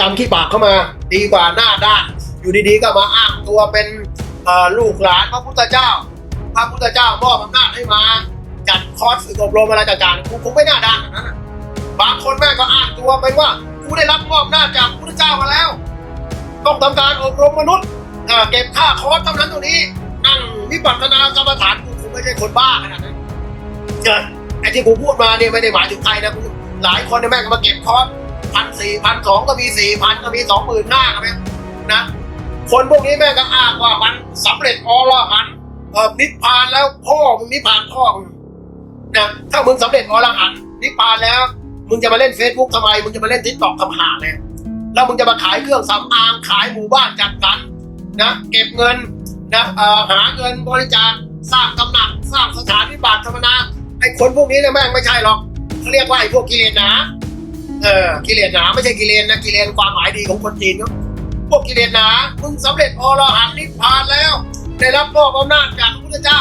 จำขี้ปากเข้ามาดีกว่าหน้าด้าน อยู่ดีๆก็มาอ้างตัวเป็นลูกหลานพระพุทธเจ้า พระพุทธเจ้ามอบอำนาจให้มาจัดคอร์สฝึกอบรมอะไรต่างๆกูคงไม่หน้าด้านแบบนั้นบางคนแม่ก็อ้างตัวเป็นว่ากูได้รับมอบอำนาจจากพระพุทธเจ้ามาแล้ว ต้องทำการอบรมมนุษย์เก็บค่าคอร์สเท่านั้นตัวนี้นั่งวิปัสสนากรรมฐานกูคงไม่ใช่คนบ้าขนาดนั้นไอ้ที่กูพูดมาเนี่ยไม่ได้หมายถึงใครนะกูหลายคนเนี่ยแม่ก็มาเก็บคอร์ส พันสี่พันสองก็มีสี่พันก็มีสองหมื่นห้าก็มีนะ คนพวกนี้แม่ก็อ้างว่ามันสำเร็จอรหันเออนิพพานแล้วพ่อมึงนิพพานพ่อมึงนะถ้ามึงสำเร็จอรหันนิพพานแล้ว มึงจะมาเล่นเฟซบุ๊กทำไม มึงจะมาเล่นทิกตอกทำหาเนี่ยแล้วมึงจะมาขายเครื่องสำอางขายหมู่บ้านจัดสรรนะเก็บเงินนะหาเงินบริจาคสร้างตำหนักสร้างสถานวิบากธรรมนาไอ้คนพวกนี้เนี่ยแม่งไม่ใช่หรอกเขาเรียกว่าไอ้พวกกิเลสนา เออกิเลสหนาไม่ใช่กิเลนนะกิเลนความหมายดีของคนจีนเนาะพวกกิเลสหนามึงสำเร็จอรหันต์นิพพานแล้ว ได้รับมอบอำนาจจากพระพุทธเจ้า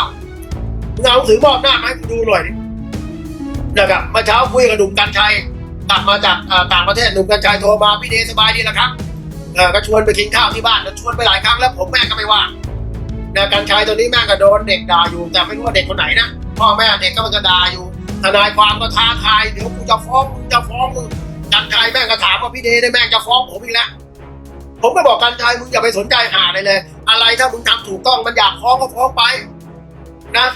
มึงเอาหนังสือมอบอำนามาให้กูดูหน่อยดินะครับเมื่อเช้าคุยกับหนุ่มกัญชัยกลับมาจากต่างประเทศหนุ่มกัญชัยโทรมาพี่เดชสบายดีนะครับเออก็ชวนไปกินข้าวที่บ้านแล้วชวนไปหลายครั้งแล้วผมแม่ก็ไม่ว่างนะกัญชัยตัวนี้แม่ก็โดนเด็กด่าอยู่ แต่ไม่รู้ว่าเด็กคนไหนนะพ่อแม่เด็กก็มันก็ด่าอยู่ทนายความก็ท้าทายเดี๋ยวกูจะฟ้องมึงจะฟ้องมึง กัญชัยแม่งก็ถามว่าพี่เดชได้แม่งจะฟ้องผมอีกแล้วผมก็บอกกันชัยมึงอย่าไปสนใจหาเลยเลยอะไรถ้ามึงทำถูกต้องมันอยากฟ้องก็ฟ้องไปนะ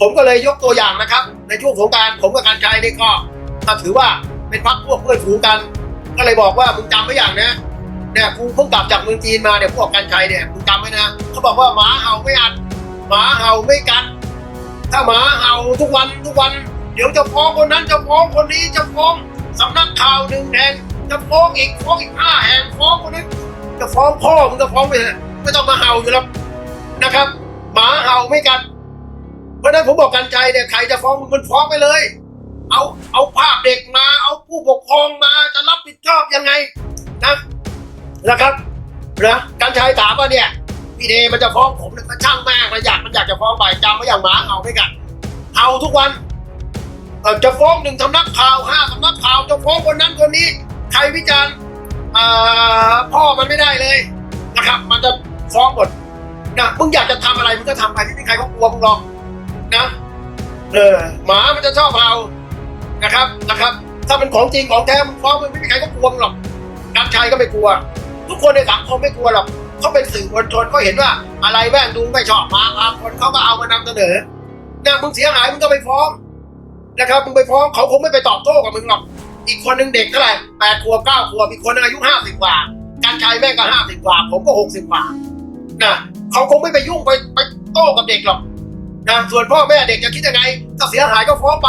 ผมก็เลยยกตัวอย่างนะครับ ในช่วงสงการผมกับกันชัยนี่ก็ถ้าถือว่าเป็นพักพวกเพื่อนฝูงกัน ก็เลยบอกว่ามึงจำไว้อย่างนะเนี่ยกูเพิ่งกลับจากเมืองจีนมาเนี่ยพวกกันชัยเนี่ยมึงจำไว้นะเขาบอกว่าหมาเห่าไม่อัดหมาเห่าไม่กัดถ้าหมาเห่าทุกวันทุกวัน เดี๋ยวจะฟ้องคนนั้นจะฟ้องคนนี้จะฟ้อง สำนักข่าวหนึ่งแห่งจะฟ้องอีกฟ้องอีกห้าแห่งฟ้องคนนี้จะฟ้องพ่อมึงก็ฟ้องไปเถอะไม่ต้องมาเห่าอยู่แล้วนะครับ หมาเห่าไม่กัดเพราะนั้นผมบอกกันใจเนี่ยใครจะฟ้องมึงมันฟ้องไปเลย เอาเอาภาพเด็กมาเอาผู้ปกครองมาจะรับผิดชอบยังไงนะนะครับนะกันชัยถามว่าเนี่ยพี่เดมันจะฟ้องผมเนี่ยมันช่างแม่งมันอยากมันอยากจะฟ้องไปจำไว้อย่างหมาเห่าไม่กัดเห่าทุกวัน จะฟ้องหนึ่งสำนักข่าวห้าสำนักข่าวจะฟ้องคนนั้นคนนี้ ใครวิจารณ์พ่อมันไม่ได้เลยนะครับ มันจะฟ้องหมดนะมึงอยากจะทำอะไรมึงก็ทำไปไม่มีใครเขากลัวมึงหรอกนะเออหมามันจะชอบเรานะครับนะครับ ถ้าเป็นของจริงของแท้มึงฟ้องมันไม่มีใครเขากลัวมึงหรอกการชัยก็ไม่กลัว ทุกคนในสังคมไม่กลัวหรอกเขาเป็นสื่อมวลชนเขาเห็นว่าอะไรแม่งดูไม่ชอบมาบางคนเขาก็เอามานำเสนอนี่ยมึงเสียหายมึงก็ไปฟ้อง นะครับมึงไปฟ้องเขาคงไม่ไปตอบโต้กับมึงหรอกอีกคนหนึ่งเด็กเท่าไหร่แปดขวบเก้าขวบอีกคนหนึงอายุห้าสิบกว่า การชายแม่งก็ห้าสิบกว่า ผมก็หกสิบกว่านะเขาคงไม่ไปยุ่งไปไปโต้กับเด็กหรอกนะส่วนพ่อแม่เด็กจะคิดยังไงถ้าเสียหายก็ฟ้องไป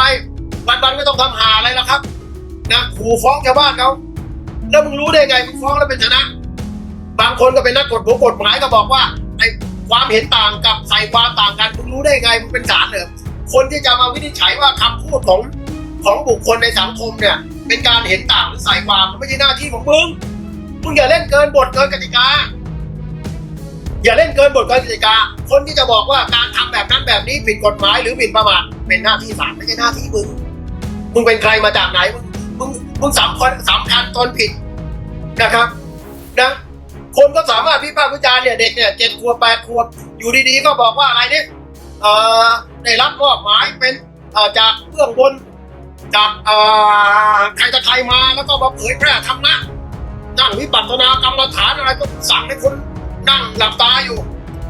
วันๆไม่ต้องทำหาอะไรแล้วครับนะขู่ฟ้องชาวบ้านเขาแล้วมึงรู้ได้ไงมึงฟ้องแล้วเป็นชนะ บางคนก็เป็นนักกฎหมายกฎหมายก็บอกว่าไอ้ความเห็นต่างกับใส่ความต่างกันมึงรู้ได้ไงมึงเป็นศาลเหรอ คนที่จะมาวินิจฉัยว่าคำพูดของของบุคคลในสังคมเนี่ย เป็นการเห็นต่างหรือใส่ความมันไม่ใช่หน้าที่ของมึงมึงอย่าเล่นเกินบทเกินกติกา อย่าเล่นเกินบทเกินกติกา คนที่จะบอกว่าการทำแบบนั้นแบบนี้ผิดกฎหมายหรือหมิ่นประมาทเป็นหน้าที่ศาลไม่ใช่หน้าที่มึงมึงเป็นใครมาจากไหนมึงมึงมึงสำคัญสำคัญตนผิดนะครับนะคนก็สามารถพิพากษ์วิจารณ์เนี่ยเด็กเนี่ยเจ็ดขวบแปดขวบอยู่ดีๆก็บอกว่าอะไรเนี่ยเอ่อได้รับมอบหมายเป็นเอ่อจากเบื้องบนจากเอ่อใครจะใครมาแล้วก็มาเผยแพร่ธรรมะนั่งวิปัสสนากรรมฐานอะไรก็สั่งให้คนนั่งหลับตาอยู่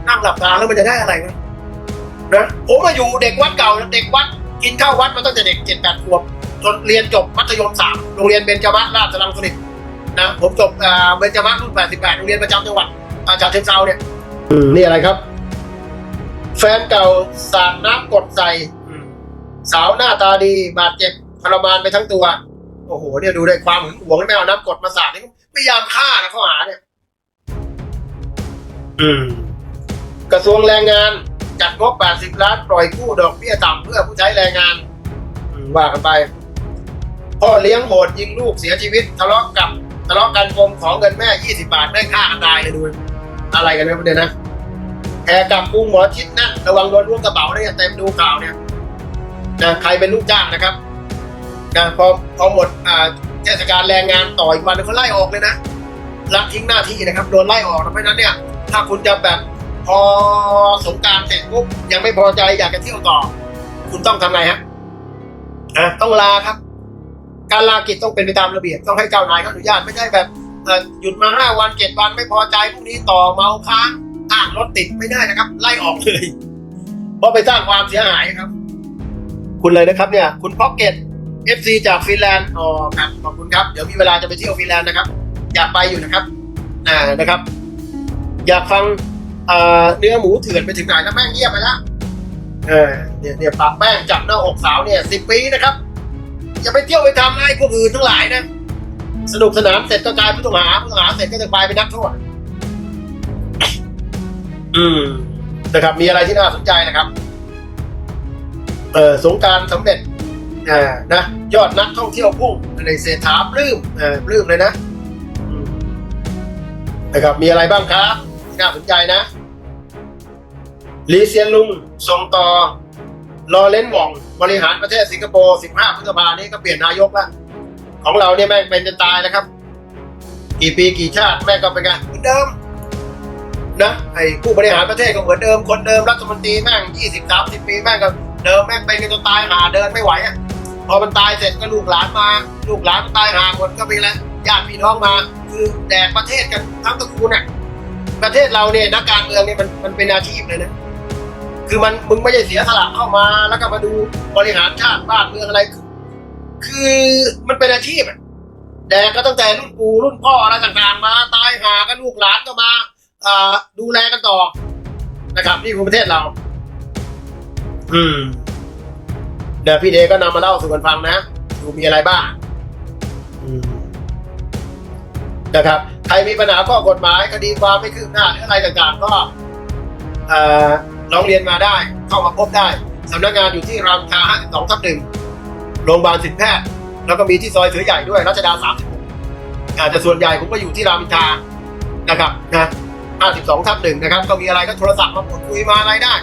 นั่งหลับตาแล้วมันจะได้อะไรวะนะผมมาอยู่เด็กวัดเก่าเด็กวัดกินข้าววัดมาตั้งแต่เด็กเจ็ดแปดขวบจนเรียนจบมัธยมสามโรงเรียนเบญจมราชรังสฤษนะผมจบเอ่อเบญจมรุ่นแปดสิบแปดโรงเรียนประจำจังหวัดอาจารย์เชิงเซาเนี่ยอืมนี่อะไรครับ แฟนเก่าสาดน้ำกรดใส่อืมสาวหน้าตาดีบาดเจ็บทรมานไปทั้งตัว โอ้โห เนี่ยดูได้ความหึงหวงไม่เอาน้ำกรดมาสาดนี่พยายามฆ่านะข้อหาเนี่ยอืมกระทรวงแรงงานจัดงบ 80 ล้าน ปล่อยกู้ดอกเบี้ยต่ำเพื่อผู้ใช้แรงงานอืมว่ากันไป พ่อเลี้ยงโหดยิงลูกเสียชีวิต ทะเลาะกับทะเลาะกันปมของเงินแม่ 20 บาทได้ฆ่ากันตายเลยดู อะไรกันเนี่ยประเด็นนะ แพรกับกรุงหมอชิดนะระวังโดนล้วงกระเป๋าเนี่ยเต็มดูข่าวเนี่ยนะใครเป็นลูกจ้างนะครับนะพอพอหมดอ่าเทศกาลแรงงานต่ออีกวันเขาไล่ออกเลยนะละทิ้งหน้าที่นะครับโดนไล่ออกเพราะฉะนั้นเนี่ย ถ้าคุณจะแบบพอสงการเสร็จปุ๊บยังไม่พอใจอยากจะเที่ยวต่อ คุณต้องทำไงฮะอะต้องลาครับ การลากิจต้องเป็นไปตามระเบียบต้องให้เจ้านายเขาอนุญาตไม่ใช่แบบหยุดมาห้าวันเจ็ดวันไม่พอใจพรุ่งนี้ต่อเมาค้าง รถติดไม่ได้นะครับ ไล่ออกเลย เพราะไปสร้างความเสียหายครับ คุณเลยนะครับเนี่ย คุณพ็อกเก็ต FC จากฟินแลนด์อ๋อครับขอบคุณครับ เดี๋ยวมีเวลาจะไปเที่ยวฟินแลนด์นะครับ อยากไปอยู่นะครับ อ่านะครับ อยากฟังเนื้อหมูเถื่อนไปถึงไหนแล้วแม่งเงียบไปแล้วเออเนี่ยเนี่ยปากแป้งจับหน้าอกสาวเนี่ยสิบปีนะครับ อย่าไปเที่ยวไปทำนะไอ้พวกอื่นทั้งหลายนะ สนุกสนานเสร็จก็กลายเป็นผู้ต้องหาผู้ต้องหาเสร็จก็จะกลายเป็นนักโทษ อืมนะครับ มีอะไรที่น่าสนใจนะครับ เออสงการสำเร็จอ่านะ ยอดนักท่องเที่ยวพุ่งในเศรษฐาปลื้มเออปลื้มเลยนะนะครับ มีอะไรบ้างครับ น่าสนใจนะลีเซียนลุงส่งต่อรอเลนหว่อง บริหารประเทศสิงคโปร์ 15 พฤษภานี้ก็เปลี่ยนนายกแล้ว ของเราเนี่ยแม่งเป็นจนตายนะครับ กี่ปีกี่ชาติแม่งก็เป็นไงเหมือนเดิม นะไอ้ผู้บริหารประเทศก็เหมือนเดิมคนเดิมรัฐมนตรีแม่ง20 30ปีแม่งก็เดิมแม่งเป็นกันจนตายหาเดินไม่ไหวอะพอมันตายเสร็จก็ลูกหลานมา ลูกหลานตายหาคนก็เป็นแล้วญาติพี่น้องมา คือแดกประเทศกันทั้งตระกูลน่ะประเทศเราเนี่ยนักการเมืองเนี่ยมันมันเป็นอาชีพเลยนะคือมันมึงไม่ได้เสียสละเข้ามาแล้วก็มาดูบริหารชาติบ้านเมืองอะไร คือคือมันเป็นอาชีพอะแดกก็ตั้งแต่รุ่นปู่รุ่นพ่ออะไรต่างๆมา ตายหากันลูกหลานก็มา ดูแลกันต่อนะครับนี่คือประเทศเรา อืม เดี๋ยวพี่เดก็นำมาเล่าสู่กันฟังนะดูมีอะไรบ้างนะครับใครมีปัญหาข้อกฎหมายคดีความไม่คืบหน้าหรืออะไรต่างๆ ก็เอ่อร้องเรียนมาได้ เข้ามาพบได้สำนักงานอยู่ที่รามอินทรา52ทับหนึ่งโรงพยาบาลสิทธิแพทย์ แล้วก็มีที่ซอยเสือใหญ่ด้วยรัชดา 36อาจจะส่วนใหญ่ผมก็อยู่ที่รามอินทานะครับนะ 52ทับหนึ่งนะครับ ก็มีอะไรก็โทรศัพท์มาพูดคุยมาอะไรได้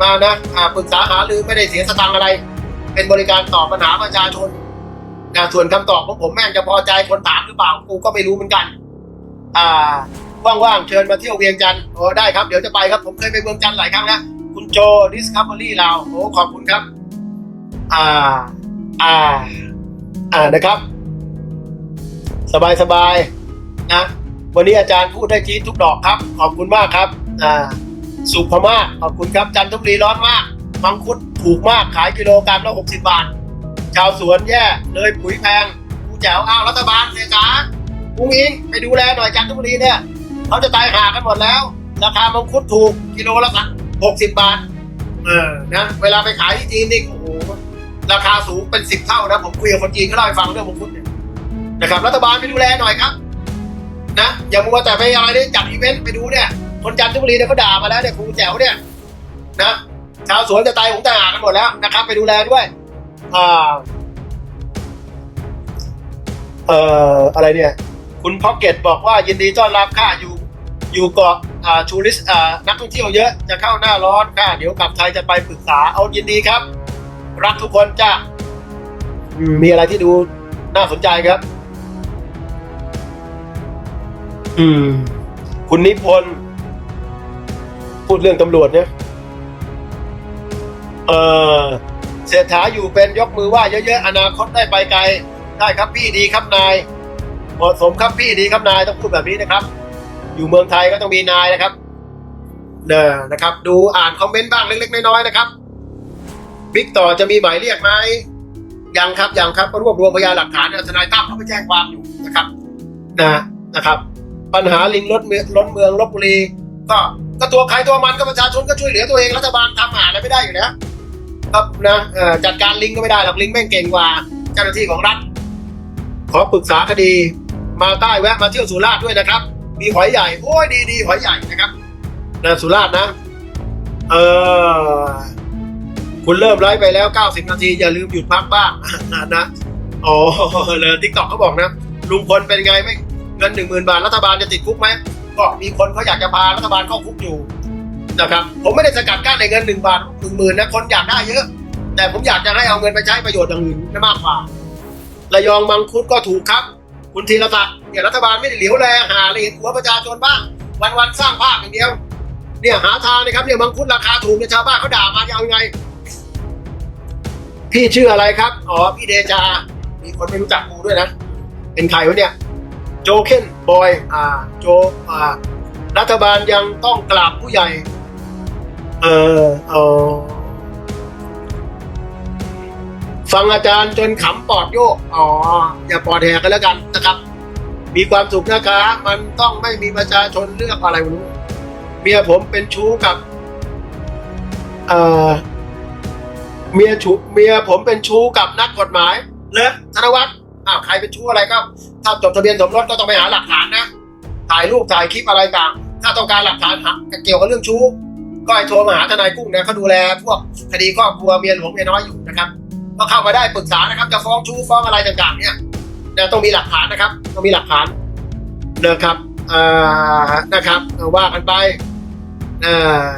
มานะอ่าปรึกษาหารือไม่ได้เสียสตางค์อะไร เป็นบริการตอบปัญหาประชาชนนะส่วนคำตอบของผมแม่งจะพอใจคนถามหรือเปล่ากูก็ไม่รู้เหมือนกัน อ่าว่างๆเชิญมาเที่ยวเวียงจันทร์โอ้ได้ครับเดี๋ยวจะไปครับผมเคยไปเวียงจันทร์หลายครั้งแล้วคุณโจ Discovery เราโอ้ขอบคุณครับ อ่าอ่าอ่านะครับ สบายสบายๆนะ วันนี้อาจารย์พูดได้จี๊ดทุกดอกครับ ขอบคุณมากครับอ่าสุภมาขอบคุณครับจันทบุรีร้อนมากมังคุดถูกมากขายกิโลกรัมละหกสิบบาท ชาวสวนแย่เลยปุ๋ยแพงกูแจ๋วอ้าวรัฐบาลเสียจ๋ากุ้งอิงไปดูแลหน่อยจันทบุรีเนี่ยเขาจะตายหากันหมดแล้ว ราคามังคุดถูกกิโลละหกสิบบาท เออนะเวลาไปขายที่จีนนี่โอ้โหราคาสูงเป็นสิบเท่านะผมคุยกับคนจีนเขาเล่าให้ฟังเรื่องมังคุดเนี่ยนะครับรัฐบาลไปดูแลหน่อยครับ นะอย่ามัวแต่ไปอะไรเนี่ยจัดอีเวนต์ไปดูเนี่ย คนจันทบุรีเนี่ยเขาด่ามาแล้วเนี่ยครูแจ๋วเนี่ยนะชาวสวนจะตายหงตาหากันหมดแล้วนะครับ ไปดูแลด้วยอ่าเอ่ออะไรเนี่ย คุณพ็อกเก็ตบอกว่ายินดีต้อนรับค่ะอยู่อยู่เกาะอ่าชูริสอ่านักท่องเที่ยวเยอะจะเข้าหน้าร้อนค่ะเดี๋ยวกลับไทยจะไปปรึกษาเอายินดีครับ รักทุกคนจ้ามีอะไรที่ดูน่าสนใจครับ อืม คุณนิพนธ์พูดเรื่องตำรวจเนี่ยเออเศรษฐาอยู่เป็นยกมือไหว่าเยอะๆอนาคตได้ไปไกล ได้ครับพี่ดีครับนายเหมาะสมครับพี่ดีครับนายต้องพูดแบบนี้นะครับ อยู่เมืองไทยก็ต้องมีนายนะครับเนอนะครับ ดูอ่านคอมเมนต์บ้างเล็กๆน้อยๆนะครับบิ๊กต่อจะมีหมายเรียกไหมยังครับยังครับรวบรวมพยานหลักฐานเนี่ยทนายตั้มเขาไปแจ้งความอยู่นะครับ นะนะครับ ปัญหาลิงล้นเมืองล้นเมืองลบบุรีก็ก็ตัวใครตัวมันก็ประชาชนก็ช่วยเหลือตัวเองรัฐบาลทำหาอะไรไม่ได้อยู่แล้วครับนะจัดการลิงก็ไม่ได้หรอกลิงแม่งเก่งกว่าเจ้าหน้าที่ของรัฐ ขอปรึกษาคดีมาใต้แวะมาเที่ยวสุราษฎร์ด้วยนะครับ มีหอยใหญ่โอ้ยดีดีหอยใหญ่นะครับนะสุราษฎร์นะเออคุณเริ่มไลฟ์ไปแล้ว 90 นาที อย่าลืมหยุดพักบ้างนะอ๋อเลยทิกตอกเขาบอกนะลุงพลเป็นไงไม่ เงินหนึ่งหมื่นบาทรัฐบาลจะติดคุกไหมก็มีคนเขาอยากจะพารัฐบาลเข้าคุกอยู่นะครับผมไม่ได้สกัดกั้นในเงินหนึ่งบาทหนึ่งหมื่นนะคนอยากได้เยอะ แต่ผมอยากจะให้เอาเงินไปใช้ประโยชน์อย่างอื่นได้มากกว่าระยองมังคุดก็ถูกครับ คุณธีรศักดิ์เนี่ยรัฐบาลไม่ได้เหลียวแลหาเลยเห็นหัวประชาชนบ้างวันวันสร้างภาพอย่างเดียว เนี่ยหาทางนะครับเนี่ยมังคุดราคาถูกเนี่ยชาวบ้านเขาด่ามาจะเอายังไง พี่ชื่ออะไรครับ อ๋อพี่เดชา มีคนไม่รู้จักกูด้วยนะ เป็นใครวะเนี่ย โจเคนบอยอ่าโจอ่ารัฐบาลยังต้องกราบผู้ใหญ่ เออเออฟังอาจารย์จนขำปอดโยก อ๋อ อย่าปอดแหกกันแล้วกันนะครับ มีความสุขนะคะ มันต้องไม่มีประชาชนเลือกอะไรไม่รู้ เมียผมเป็นชู้กับ เอ่อเมียชูเมียผมเป็นชู้กับนักกฎหมายเลยธนวัฒน์ อ้าวใครเป็นชู้อะไรก็ถ้าจดทะเบียนสมรสก็ต้องไปหาหลักฐานนะ ถ่ายรูปถ่ายคลิปอะไรต่าง ถ้าต้องการหลักฐานเกี่ยวกับเรื่องชู้ ก็ให้โทรมาหาทนายกุ้งนะเขาดูแลพวกคดีครอบครัวเมียหลวงเมียน้อยอยู่นะครับก็เข้ามาได้ปรึกษานะครับจะฟ้องชู้ฟ้องอะไรต่างๆ เนี่ยนะต้องมีหลักฐานนะครับต้องมีหลักฐานนะครับอ่านะครับว่ากันไปอ่า